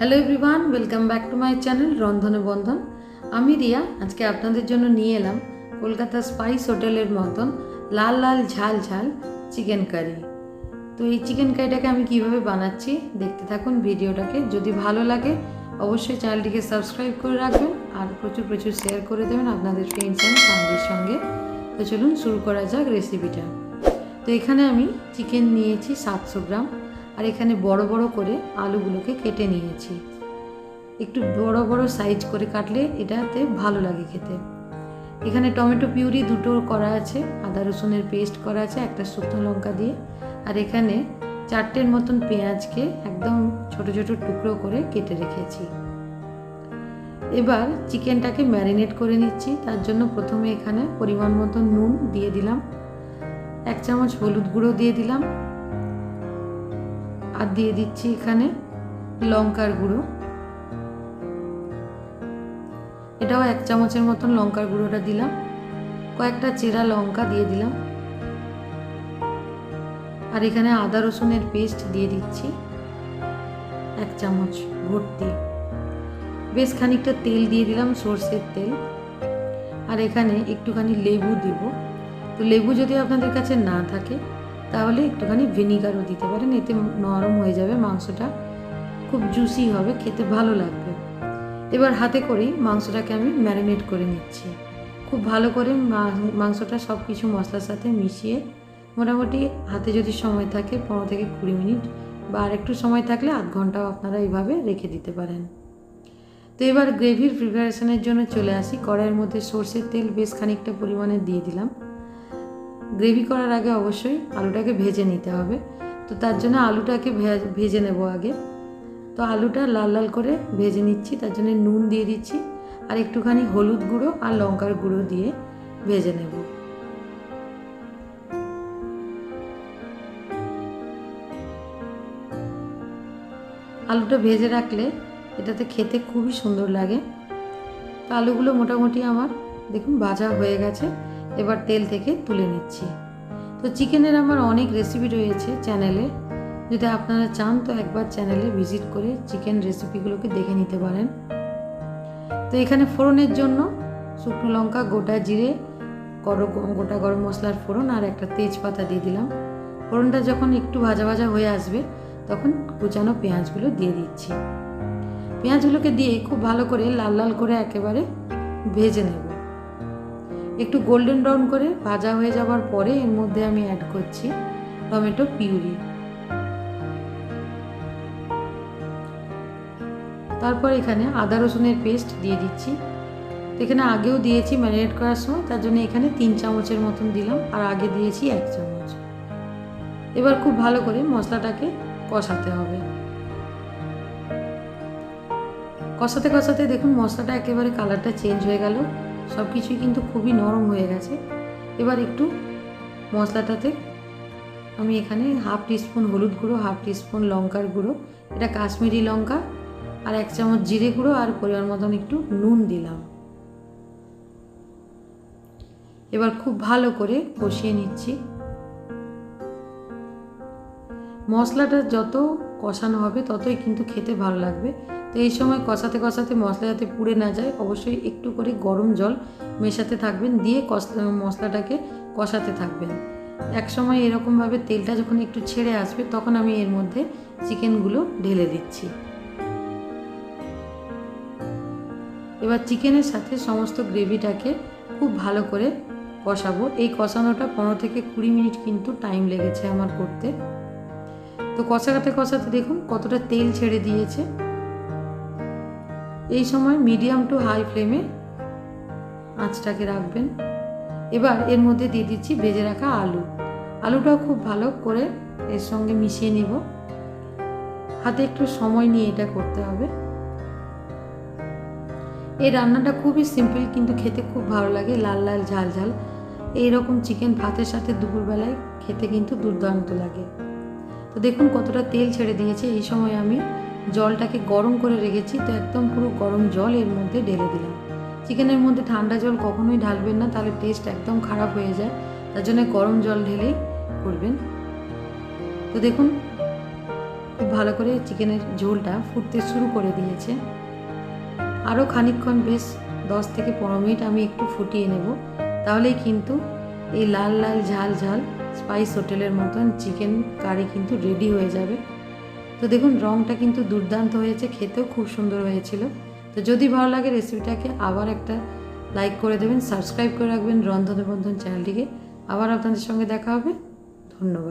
Hello everyone welcome back to my channel রন্ধনে বন্ধন আমি রিয়া, আজকে আপনাদের জন্য নিয়ে এলাম কলকাতা স্পাইস হোটেলের মতন লাল লাল ঝাল ঝাল চিকেন কারি তো এই চিকেন কারিটাকে আমি কীভাবে বানাচ্ছি দেখতে থাকুন ভিডিওটাকে। যদি ভালো লাগে, অবশ্যই চ্যানেলটিকে সাবস্ক্রাইব করে রাখবেন আর প্রচুর প্রচুর শেয়ার করে দেবেন আপনাদের ফ্রেন্ডস অ্যান্ড ফ্যামিলির সঙ্গে। তো চলুন শুরু করা যাক রেসিপিটা তো এখানে আমি চিকেন নিয়েছি সাতশো গ্রাম। আর এখানে বড় বড় করে আলুগুলোকে কেটে নিয়েছি। একটু বড় বড় সাইজ করে কাটলে এটাতে ভালো লাগে খেতে। এখানে টমেটো পিউরি দুটো করা আছে, আদা রসুনের পেস্ট করা আছে, একটা শুকনো লঙ্কা দিয়ে। আর এখানে চারটের মতন পেঁয়াজকে একদম ছোট ছোট টুকরো করে কেটে রেখেছি। এবার চিকেনটাকে ম্যারিনেট করে নিচ্ছি। তার জন্য প্রথমে এখানে পরিমাণ মতো নুন দিয়ে দিলাম। এক চামচ হলুদ গুঁড়ো দিয়ে দিলাম। আর দিয়ে দিচ্ছি এখানে লঙ্কার গুঁড়ো। এটাও এক চামচের মতন লঙ্কার গুঁড়োটা দিলাম। কয়েকটা চেরা লঙ্কা দিয়ে দিলাম। আর এখানে আদা রসুনের পেস্ট দিয়ে দিচ্ছি। এক চামচ ভর্তি। বেশ খানিকটা তেল দিয়ে দিলাম সর্ষের তেল। আর এখানে একটুখানি লেবু দেব। তো লেবু যদি আপনাদের কাছে না থাকে তাহলে একটুখানি ভিনিগারও দিতে পারেন, এতে নরম হয়ে যাবে মাংসটা। খুব জুসি হবে, খেতে ভালো লাগবে। এবার হাতে করেই মাংসটাকে আমি ম্যারিনেট করে নিচ্ছি। খুব ভালো করে মাংসটা সব কিছু মশলার সাথে মিশিয়ে মোটামুটি হাতে যদি সময় থাকে পনেরো থেকে কুড়ি মিনিট বা আর একটু সময় থাকলে আধ ঘন্টাও আপনারা এইভাবে রেখে দিতে পারেন। তো এবার গ্রেভির প্রিপারেশনের জন্য চলে আসি। কড়াইয়ের মধ্যে সর্ষের তেল বেশ খানিকটা পরিমাণে দিয়ে দিলাম। গ্রেভি করার আগে অবশ্যই আলুটাকে ভেজে নিতে হবে। তো তার জন্য আলুটাকে ভেজে নেব আগে। তো আলুটা লাল লাল করে ভেজে নিচ্ছি, তার জন্য নুন দিয়ে দিচ্ছি আর একটুখানি হলুদ গুঁড়ো আর লঙ্কার গুঁড়ো দিয়ে ভেজে নেব। আলুটা ভেজে রাখলে এটাতে খেতে খুবই সুন্দর লাগে। তো আলুগুলো মোটামুটি আমার দেখুন ভাজা হয়ে গেছে। এবার তেল থেকে তুলে নিচ্ছি। তো চিকেনের আমার অনেক রেসিপি রয়েছে চ্যানেলে যদি আপনারা চান তো একবার চ্যানেলে ভিজিট করে চিকেন রেসিপিগুলোকে দেখে নিতে পারেন। তো এখানে ফোড়নের জন্য শুকনো লঙ্কা, গোটা জিরে গরম গোটা গরম মশলার ফোড়ন আর একটা তেজপাতা দিয়ে দিলাম। ফোড়নটা যখন একটু ভাজা ভাজা হয়ে আসবে, তখন কুচানো পেঁয়াজগুলো দিয়ে দিচ্ছি। পেঁয়াজগুলোকে দিয়ে খুব ভালো করে লাল লাল করে একেবারে ভেজে নেব। একটু গোল্ডেন ব্রাউন করে ভাজা হয়ে যাওয়ার পরে এর মধ্যে আমি অ্যাড করছি টমেটো পিউরি। তারপর এখানে আদা রসুনের পেস্ট দিয়ে দিচ্ছি। এখানে আগেও দিয়েছি ম্যারিনেট করার সময়, তার জন্য এখানে তিন চামচের মতন দিলাম, আর আগে দিয়েছি এক চামচ। এবার খুব ভালো করে মশলাটাকে কষাতে হবে। কষাতে কষাতে দেখুন মশলাটা একেবারে কালারটা চেঞ্জ হয়ে গেল। সব কিছুই কিন্তু খুবই নরম হয়ে গেছে। এবার একটু মশলাটাতে আমি এখানে হাফ টিস্পুন হলুদ গুঁড়ো, হাফ টিস্পুন লঙ্কার গুঁড়ো, এটা কাশ্মীরি লঙ্কা আর এক চামচ জিরে গুঁড়ো আর পরিমাণ মতন একটু নুন দিলাম। এবার খুব ভালো করে কষিয়ে নিচ্ছি। মশলাটা যত কষানো হবে, ততই কিন্তু খেতে ভালো লাগবে। তো এই সময় কষাতে কষাতে মশলা যাতে পুড়ে না যায়, অবশ্যই একটু করে গরম জল মেশাতে থাকবেন, দিয়ে মশলাটাকে কষাতে থাকবেন। এক সময় এরকমভাবে তেলটা যখন একটু ছেড়ে আসবে, তখন আমি এর মধ্যে চিকেনগুলো ঢেলে দিচ্ছি। এবার চিকেনের সাথে সমস্ত গ্রেভিটাকে খুব ভালো করে কষাবো। এই কষানোটা পনেরো থেকে কুড়ি মিনিট কিন্তু টাইম লেগেছে আমার করতে। তো কষাতে কষাতে দেখুন কতটা তেল ছেড়ে দিয়েছে। এই সময় মিডিয়াম টু হাই ফ্লেমে আঁচটাকে রাখবেন। এবার এর মধ্যে দিয়ে দিচ্ছি ভেজে রাখা আলু। আলুটাও খুব ভালো করে এর সঙ্গে মিশিয়ে নেব। হাতে একটু সময় নিয়ে এটা করতে হবে। এই রান্নাটা খুবই সিম্পল কিন্তু খেতে খুব ভালো লাগে, লাল লাল ঝাল ঝাল। এইরকম চিকেন ভাতের সাথে দুপুরবেলায় খেতে কিন্তু দুর্দান্ত লাগে। তো দেখুন কতটা তেল ছেড়ে দিয়েছে। এই সময় আমি জলটাকে গরম করে রেখেছি, তো একদম পুরো গরম জল এর মধ্যে ঢেলে দিলাম। চিকেনের মধ্যে ঠান্ডা জল কখনোই ঢালবেন না, তাহলে টেস্ট একদম খারাপ হয়ে যায়। তার জন্য গরম জল ঢেলেই করবেন। তো দেখুন, খুব ভালো করে চিকেনের ঝোলটা ফুটতে শুরু করে দিয়েছে। আরও খানিকক্ষণ, বেশ দশ থেকে পনেরো মিনিট আমি একটু ফুটিয়ে নেব। তাহলেই কিন্তু এই লাল লাল ঝাল ঝাল স্পাইস হোটেলের মতন চিকেন কারি কিন্তু রেডি হয়ে যাবে। তো দেখুন রঙটা কিন্তু দুর্দান্ত হয়েছে, খেতেও খুব সুন্দর হয়েছিল। তো যদি ভালো লাগে রেসিপিটাকে আবার একটা লাইক করে দেবেন সাবস্ক্রাইব করে রাখবেন রন্ধনবন্ধন চ্যানেলটিকে। আবার আপনাদের সঙ্গে দেখা হবে। ধন্যবাদ।